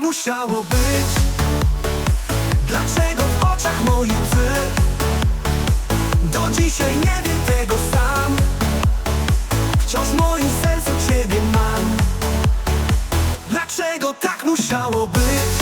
musiało być? Dlaczego w oczach moich łzy? Do dzisiaj nie wiem tego sam Wciąż w moim sercu Ciebie mam Dlaczego tak musiało być?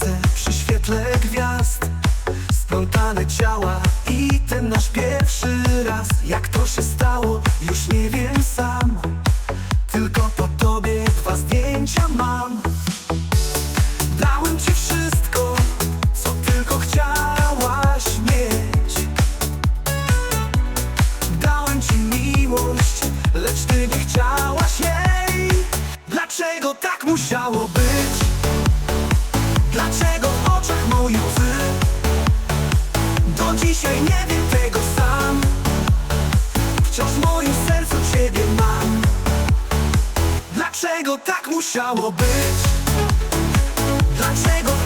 Noce przy świetle gwiazd. Splątane ciała i ten nasz pierwszy raz. Jak to się stało, już nie wiem sam Dlaczego w oczach moje łzy? Do dzisiaj nie wiem tego sam Wciąż w moim sercu Ciebie mam Dlaczego tak musiało być? Dlaczego